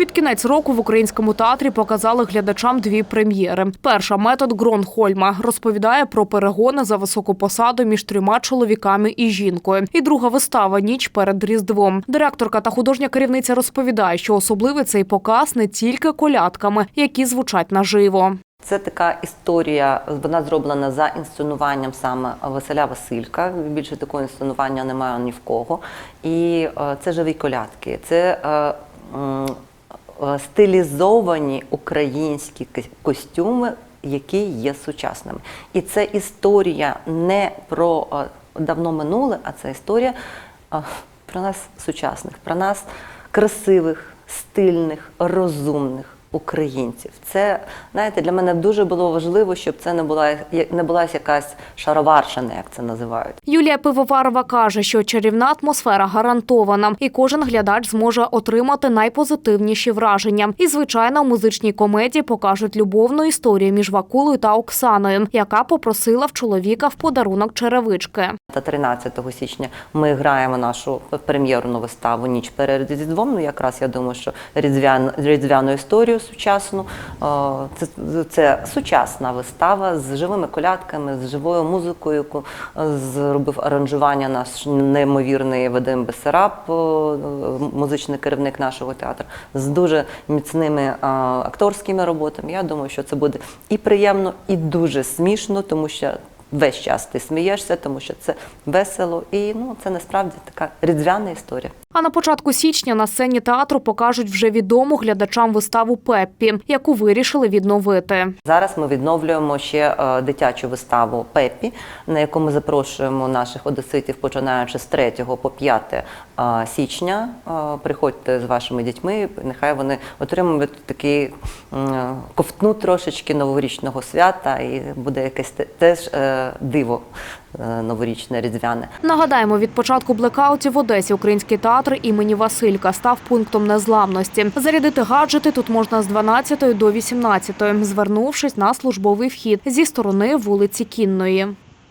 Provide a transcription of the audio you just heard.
Під кінець року в українському театрі показали глядачам дві прем'єри. Перша метод Гронхольма розповідає про перегони за високу посаду між трьома чоловіками і жінкою. І друга вистава Ніч перед Різдвом. Директорка та художня керівниця розповідає, що особливий цей показ не тільки колядками, які звучать наживо. Це така історія, вона зроблена за інсценуванням саме Василя Василька. Більше такого інсценування немає ні в кого. І е, це живі колядки. Це е, стилізовані українські костюми, які є сучасними. І це історія не про е, давно минуле, а це історія е, про нас сучасних, про нас красивих, стильних, розумних українців. Це знаєте, для мене дуже було важливо, щоб це не була не була якась шароварщина, як це називають. Юлія Пивоварова каже, що чарівна атмосфера гарантована, і кожен глядач зможе отримати найпозитивніші враження. І звичайно, у музичній комедії покажуть любовну історію між Вакулою та Оксаною, яка попросила в чоловіка в подарунок черевички. Та 13 січня ми граємо нашу прем'єрну виставу Ніч перед Різдвом. Ну якраз я думаю, що різдвяну, різдвяну історію сучасну. Е, Це, це сучасна вистава з живими колядками, з живою музикою, яку зробив аранжування наш неймовірний Вадим Бесараб, е, музичний керівник нашого театру, з дуже міцними е, акторськими роботами. Я думаю, що це буде і приємно, і дуже смішно, тому що весь час ти смієшся, тому що це весело і ну це насправді така різдвяна історія. А на початку січня на сцені театру покажуть вже відому глядачам виставу Пеппі, яку вирішили відновити. Зараз ми відновлюємо ще е, дитячу виставу Пеппі, на яку ми запрошуємо наших одеситів, починаючи з 3 по 5 е, січня. Е, Приходьте з вашими дітьми, нехай вони отримують такий ковтну трошечки новорічного свята, і буде якесь те- теж диво е, новорічне різдвяне. Нагадаємо, від початку блекаутів в Одесі український театр імені Василька став пунктом незламності. Зарядити гаджети тут можна з 12 до 18, звернувшись на службовий вхід зі сторони вулиці Кінної.